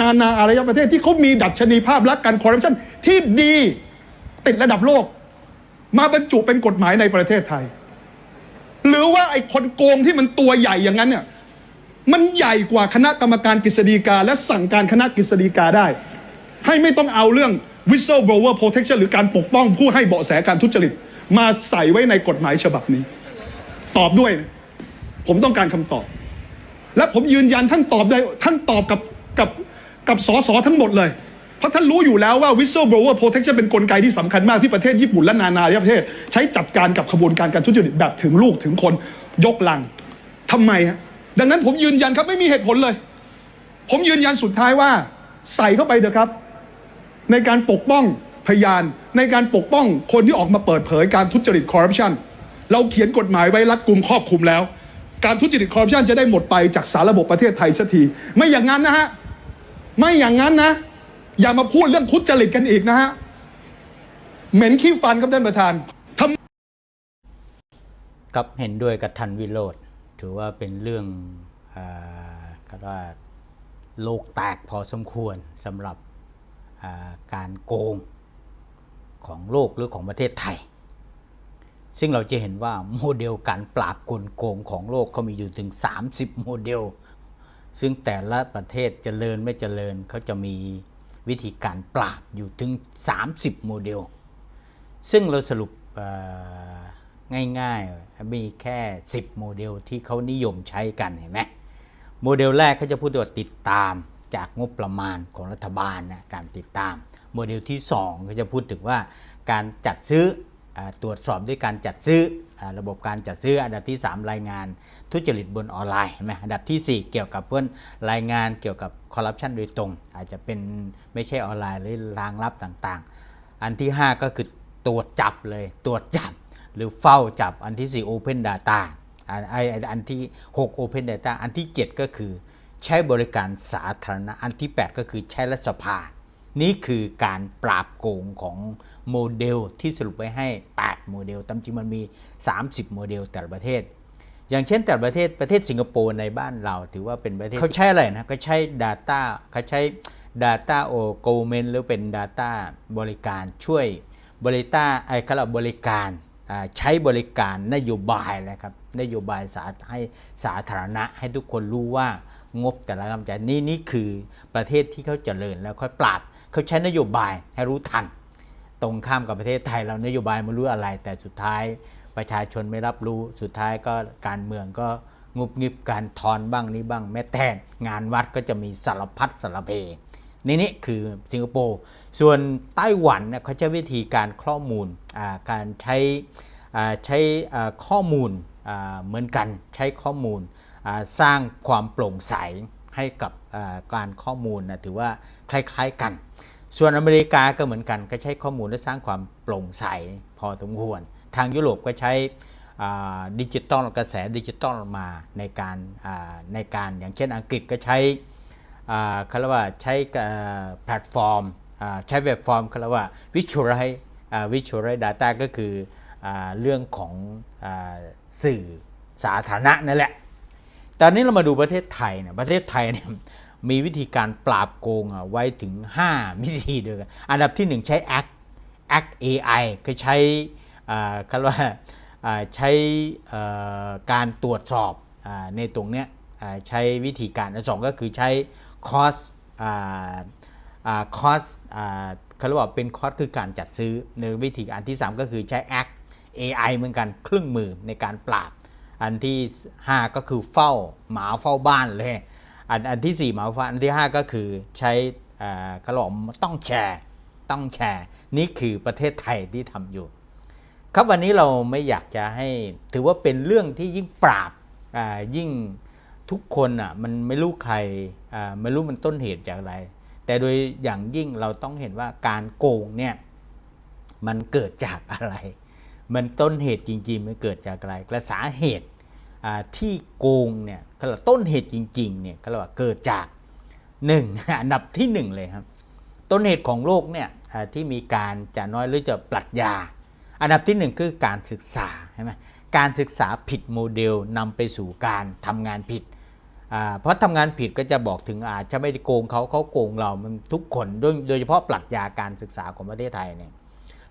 นานาอารยประเทศที่เขามีดัชนีภาพลักษณ์การคอร์รัปชันที่ดีติดระดับโลก มาบรรจุเป็นกฎหมายในประเทศไทย หรือว่าไอ้คนโกงที่มันตัวใหญ่อย่างนั้นเนี่ยมันใหญ่กว่าคณะกรรมการกฤษฎีกา และสั่งการคณะกฤษฎีกาได้ ให้ไม่ต้องเอาเรื่อง whistleblower protection หรือการปกป้องผู้ให้เบาะแสการทุจริต มาใส่ไว้ในกฎหมายฉบับนี้ ตอบด้วยนะผมต้องการคำตอบ และผมยืนยันท่านตอบได้ท่านตอบกับกับ กับสสทั้งหมดเลย เพราะท่านรู้อยู่แล้วว่า whistleblower protection เป็นนกลไกที่สำคัญมากที่ประเทศญี่ปุ่นและนานาประเทศ ใช้จัดการกับขบวนการการทุจริตแบบถึงลูกถึงคนยกลังทำไมฮะดังนั้นผมยืนยันครับไม่มีเหตุผลเลย ผมยืนยันสุดท้ายว่า ใส่เข้าไปเถอะครับ ในการปกป้องพยานในการปกป้องคนที่ออกมาเปิดเผยการทุจริตคอร์รัปชันเราเขียนกฎหมายไว้รัดกุมครอบคลุมแล้ว การทุจริตคอร์รัปชันจะได้หมดไปจากสารระบบประเทศไทยสักที ไม่อย่างนั้นนะฮะ ไม่อย่างนั้นนะ อย่ามาพูดเรื่องทุจริตกันอีกนะฮะ เหม็นขี้ฟันครับท่านประธานทำกับเห็นด้วยกับทันวิโรธถือว่าเป็นเรื่องอาก็ว่าโลกแตกพอสมควรสำหรับการโกงของโลกหรือของประเทศไทย ซึ่งเราจะเห็นว่าโมเดลการปราบกลโกงของโลกเขามีอยู่ถึง 30 โมเดล ซึ่งแต่ละประเทศเจริญไม่เจริญเขาจะมีวิธีการปราบอยู่ถึง 30 โมเดล ซึ่งเราสรุปง่ายๆ มีแค่ 10 โมเดลที่เขานิยมใช้กันเห็นไหมโมเดลแรกเขาจะพูดว่าติดตามจากงบประมาณของรัฐบาลนะการติดตาม โมเดลที่2ก็จะพูดถึงว่าการจัดซื้อ ตรวจสอบด้วยการจัดซื้ออระบบการจัดซื้ออันดับที่ 3 รายงานทุจริตบนออนไลน์ไหมอันดับทีสี่ 4 เกี่ยวกับเพื่อนรายงานเกี่ยวกับคอร์รัปชันโดยตรง อาจจะเป็นไม่ใช่ออนไลน์หรือรางลับต่างๆ อันที่ 5 ก็คือตรวจจับเลยตรวจจับหรือเฝ้าจับอันที่ 4 Open Data อันไออันที่ 6 Open Data อันที่ 7 ก็คือใช้บริการสาธารณะอันที่ 8 ก็คือใช้รัฐสภา นี่คือการปราบโกงของโมเดลที่สรุปไว้ให้ 8 โมเดลตามจริงมันมี 30 โมเดลแต่ละประเทศ อย่างเช่นแต่ละประเทศประเทศสิงคโปร์ในบ้านเราถือว่าเป็นประเทศเขาใช้อะไรนะเขาใช้ Data เขาใช้ Data o g o v e r n m e n t หรือเป็น Data บริการช่วยบริตาไอ้เขาเรียกบริการอ่าใช้บริการนโยบายนะครับนโยบายสาให้สาธารณะให้ทุกคนรู้ว่างบแต่ละกำจัดนี่นี่คือประเทศที่เขาเจริญแล้วค่อยปราบ เขาใช้นโยบายให้รู้ทัน ตรงข้ามกับประเทศไทยเรานโยบายไม่รู้อะไร แต่สุดท้ายประชาชนไม่รับรู้สุดท้ายก็การเมืองก็งุบงิบการทอนบ้างนี้บ้างแม้แต่งานวัดก็จะมีสารพัดสารเพนี่นี่คือสิงคโปร์ส่วนไต้หวันเนี่ยเขาใช้วิธีการข้อมูลการใช้ใช้ข้อมูลเหมือนกันใช้ข้อมูลสร้างความโปร่งใสให้กับการข้อมูลนะถือว่าคล้ายๆกัน ส่วนอเมริกาก็เหมือนกันก็ใช้ข้อมูลและสร้างความโปร่งใสพอสมควร ทางยุโรปก็ใช้ดิจิตอลกระแสดิจิตอลมาในการในการอย่างเช่นอังกฤษก็ใช้เขาเรียกว่าใช้แพลตฟอร์มใช้เว็บฟอร์มเขาเรียกว่า Visualize อ่า Visualize Data ก็คืออเรื่องของอสื่อสาธารณะนั่นแหละ ตอนนี้เรามาดูประเทศไทยเนี่ยประเทศไทยเนี่ย มีวิธีการปราบโกงอะไว้ถึง 5 วิธีด้วยกัน อันดับที่ 1 ใช้ Act Act AI คือใช้อ่าเขาเรียกว่าใช้การตรวจสอบอาในตรงเนี้ยใช้วิธีการอันสองก็คือใช้คอสคอสเขาเรียกว่าเป็นคอสคือการจัดซื้อในวิธีอันที่ 3 ก็คือใช้ Act AI เหมือนกันเครื่องมือในการปราบ อันที่ 5 ก็คือเฝ้าหมาเฝ้าบ้านเลย อันอันที่ 4 หมาเฝ้าอันที่ 5 ก็คือใช้อ่ากระหล่อมต้องแชร์ต้องแชร์นี่คือประเทศไทยที่ทำอยู่ ครับวันนี้เราไม่อยากจะให้ถือว่าเป็นเรื่องที่ยิ่งปราบยิ่งทุกคนอะมันไม่รู้ใครไม่รู้มันต้นเหตุจากอะไร แต่โดยอย่างยิ่งเราต้องเห็นว่าการโกงเนี่ยมันเกิดจากอะไร มันต้นเหตุจริงๆมันเกิดจากอะไรและสาเหตุ ที่โกงเนี่ยก็เราต้นเหตุจริงๆเนี่ยก็เราว่าเกิดจากหนึ่งอันดับที่หนึ่งเลยครับ ต้นเหตุของโลกเนี่ยที่มีการจะน้อยหรือจะปรัชญา อันดับที่หนึ่งคือการศึกษาใช่ไหมการศึกษาผิดโมเดลนำไปสู่การทำงานผิด เพราะทำงานผิดก็จะบอกถึงอาจจะไม่ได้โกงเขาเขาโกงเรามันทุกคนโดยโดยเฉพาะปรัชญาการศึกษาของประเทศไทยเนี่ย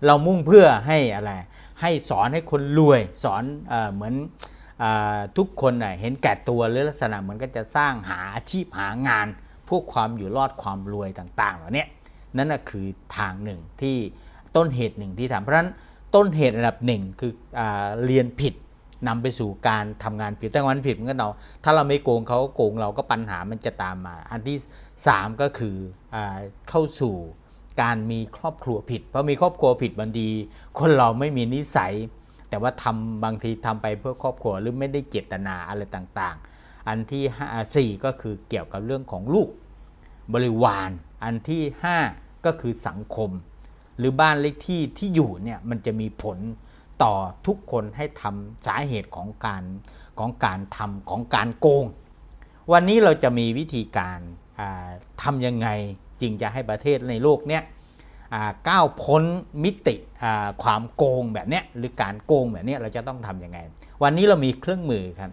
เรามุ่งเพื่อให้อะไรให้สอนให้คนรวยสอนเอเหมือน ทุกคนเห็นแก่ตัวหรือลักษณะเหมือนก็จะสร้างหาอาชีพหางาน พวกความอยู่รอดความรวยต่างๆเหล่านี้นั่นคือทางหนึ่งที่ต้นเหตุหนึ่งที่ทำเพราะฉะนั้นต้นเหตุอันดับหนึ่งคืออเรียนผิดนำไปสู่การทำงานผิดแต่วันผิดมันก็เราถ้าเราไม่โกงเขาโกงเราก็ปัญหามันจะตามมา อันที่ 3 ก็คืออเข้าสู่การมีครอบครัวผิด เพราะมีครอบครัวผิดบางทีคนเราไม่มีนิสัย แต่ว่าทำบางทีทำไปเพื่อครอบครัวหรือไม่ได้เจตนาอะไรต่างๆ อันที่ห้าสี่ก็คือเกี่ยวกับเรื่องของลูกบริวาร อันที่ 5 ก็คือสังคม หรือบ้านเลขที่ที่อยู่เนี่ยมันจะมีผลต่อทุกคนให้ทำสาเหตุของการของการทำของการโกง วันนี้เราจะมีวิธีการาทำยังไงจึงจะให้ประเทศในโลกเนี้ย ก้าวพ้นมิติความโกงแบบนี้หรือการโกงแบบนี้เราจะต้องทำยังไง วันนี้เรามีเครื่องมือครับ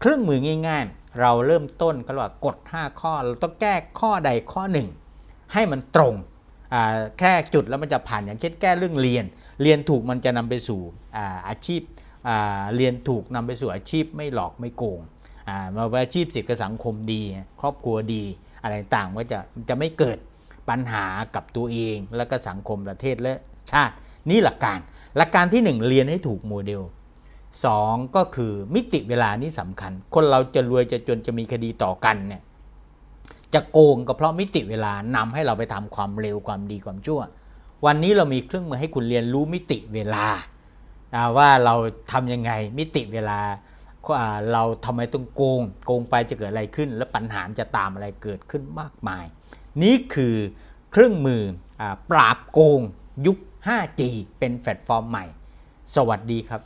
เครื่องมือง่าย ๆ เราเริ่มต้นก็ว่ากฎ5ข้อเราต้องแก้ข้อใดข้อหนึ่ง ให้มันตรงแค่จุดแล้วมันจะผ่านอย่างเช่นแก้เรื่องเรียน เรียนถูกมันจะนำไปสู่อาอาชีพเรียนถูกนำไปสู่อาชีพไม่หลอกไม่โกงมาว่าอาชีพศิษย์สังคมดี ครอบครัวดีอะไรต่างๆก็จะจะไม่เกิด ปัญหากับตัวเอง แล้วก็สังคมประเทศและชาติ นี่หลักการ หลักการที่หนึ่งเรียนให้ถูกโมเดลสองก็คือมิติเวลานี่สำคัญ คนเราจะรวยจะจนจะมีคดีต่อกันเนี่ยจะโกงก็เพราะมิติเวลานำให้เราไปทำความเร็วความดีความชั่ว วันนี้เรามีเครื่องมือให้คุณเรียนรู้มิติเวลา ว่าเราทำยังไงมิติเวลาเราทำไมต้องโกง โกงไปจะเกิดอะไรขึ้น และปัญหาจะตามอะไรเกิดขึ้นมากมาย นี่คือเครื่องมืออปราบโกงยุค 5G เป็นแพลตฟอร์มใหม่ สวัสดีครับ